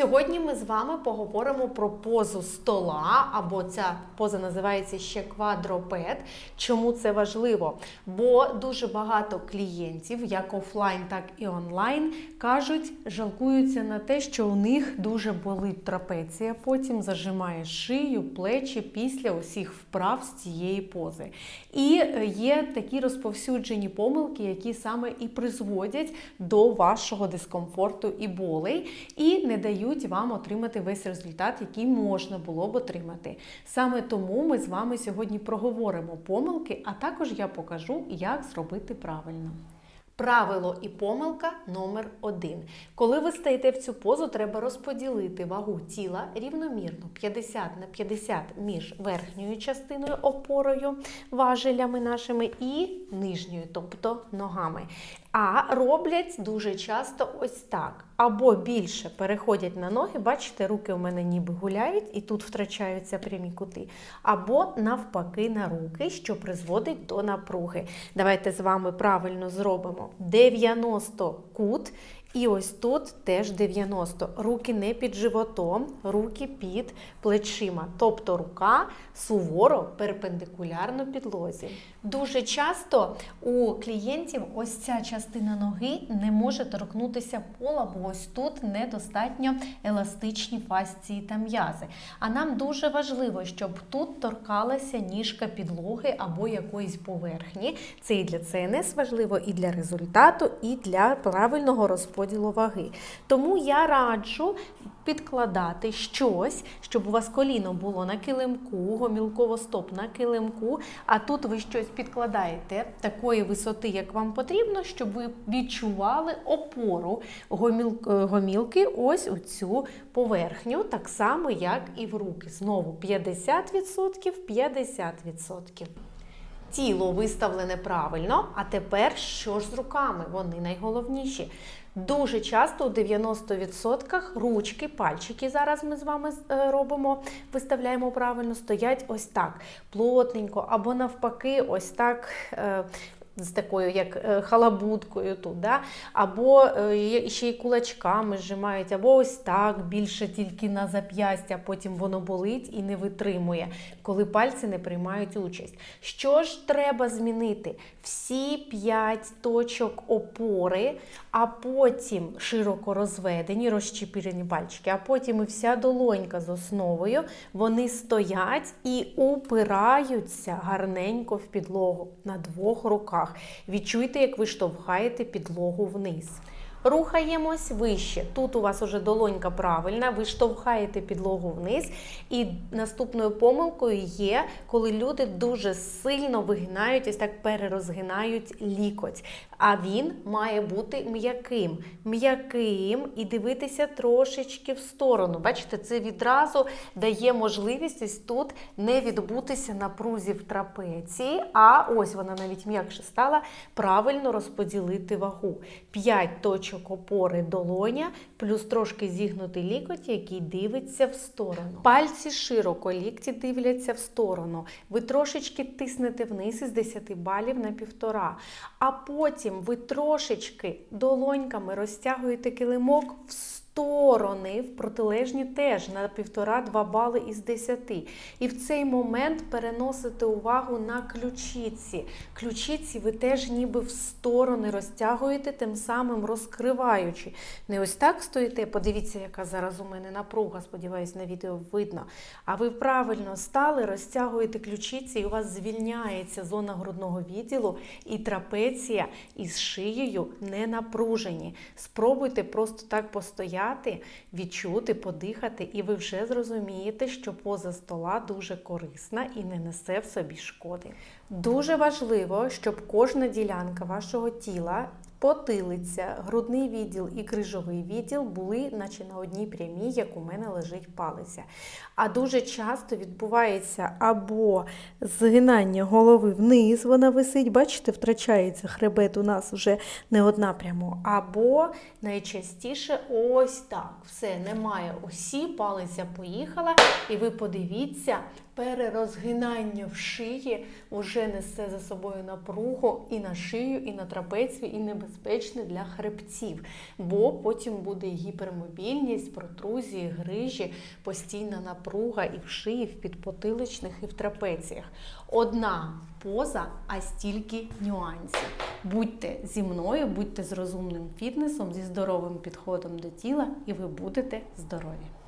Сьогодні ми з вами поговоримо про позу стола, або ця поза називається ще квадропед. Чому це важливо? Бо дуже багато клієнтів, як офлайн, так і онлайн, кажуть, жалкуються на те, що у них дуже болить трапеція, потім зажимає шию, плечі після усіх вправ з цієї пози. І е, є такі розповсюджені помилки, які саме і призводять до вашого дискомфорту і болей, і не дають вам отримати весь результат, який можна було б отримати. Саме тому ми з вами сьогодні проговоримо помилки, а також я покажу, як зробити правильно. Правило і помилка номер один. Коли ви стаєте в цю позу, треба розподілити вагу тіла рівномірно 50 на 50 між верхньою частиною опорою, важелями нашими і нижньою, тобто ногами. А роблять дуже часто ось так. Або більше переходять на ноги, бачите, руки у мене ніби гуляють і тут втрачаються прямі кути. Або навпаки на руки, що призводить до напруги. Давайте з вами правильно зробимо 90 кут. І ось тут теж 90. Руки не під животом, руки під плечима. Тобто рука суворо перпендикулярно підлозі. Дуже часто у клієнтів ось ця частина ноги не може торкнутися пола, бо ось тут недостатньо еластичні фасції та м'язи. А нам дуже важливо, щоб тут торкалася ніжка підлоги або якоїсь поверхні. Це і для ЦНС важливо, і для результату, і для правильного розподілу ваги. Тому я раджу підкладати щось, щоб у вас коліно було на килимку, гомілково-стоп на килимку, а тут ви щось підкладаєте такої висоти, як вам потрібно, щоб ви відчували опору е, гомілки ось у цю поверхню, так само, як і в руки. Знову 50%, 50%. Тіло виставлене правильно, а тепер що ж з руками? Вони найголовніші. Дуже часто у 90% ручки, пальчики зараз ми з вами е, робимо, виставляємо правильно, стоять ось так плотненько, або навпаки, ось так. З такою, як е, халабудкою тут, да? або е, ще й кулачками зжимають, або ось так більше тільки на зап'ястя, потім воно болить і не витримує, коли пальці не приймають участь. Що ж треба змінити? Всі п'ять точок опори, а потім широко розведені, розчіпірені пальчики, а потім і вся долонька з основою, вони стоять і упираються гарненько в підлогу на двох руках. Відчуйте, як ви штовхаєте підлогу вниз. Рухаємось вище. Тут у вас уже долонька правильна, ви штовхаєте підлогу вниз. І наступною помилкою є, коли люди дуже сильно вигинають, ось так перерозгинають лікоть. А він має бути м'яким. М'яким і дивитися трошечки в сторону. Бачите, це відразу дає можливість ось тут не відбутися напрузі в трапеції, а ось вона навіть м'якше стала, правильно розподілити вагу. 5 точок опори долоня, плюс трошки зігнутий лікоть, який дивиться в сторону. Пальці широко, лікті дивляться в сторону. Ви трошечки тиснете вниз із 10 балів на півтора. А потім ви трошечки долоньками розтягуєте килимок в сторони, в протилежні теж на півтора-два бали із 10. І в цей момент переносите увагу на ключиці. Ключиці ви теж ніби в сторони розтягуєте, тим самим розкриваючи. Не ось так стоїте, подивіться, яка зараз у мене напруга, сподіваюсь, на відео видно. А ви правильно стали, розтягуєте ключиці, і у вас звільняється зона грудного відділу, і трапеція із шиєю не напружені. Спробуйте просто так постояти, відчути, подихати, і ви вже зрозумієте, що поза стола дуже корисна і не несе в собі шкоди. Дуже важливо, щоб кожна ділянка вашого тіла. Потилиця, грудний відділ і крижовий відділ були, наче на одній прямій, як у мене лежить палиця. А дуже часто відбувається або згинання голови вниз, вона висить, бачите, втрачається хребет у нас вже не одна прямо, або найчастіше ось так. Все, немає осі, палиця поїхала, і ви подивіться, перерозгинання в шиї вже несе за собою напругу і на шию, і на трапецію, і небезпечне для хребців, бо потім буде гіпермобільність, протрузії, грижі, постійна напруга і в шиї, в підпотиличних, і в трапеціях. Одна поза, а стільки нюансів. Будьте зі мною, будьте з розумним фітнесом, зі здоровим підходом до тіла, і ви будете здорові.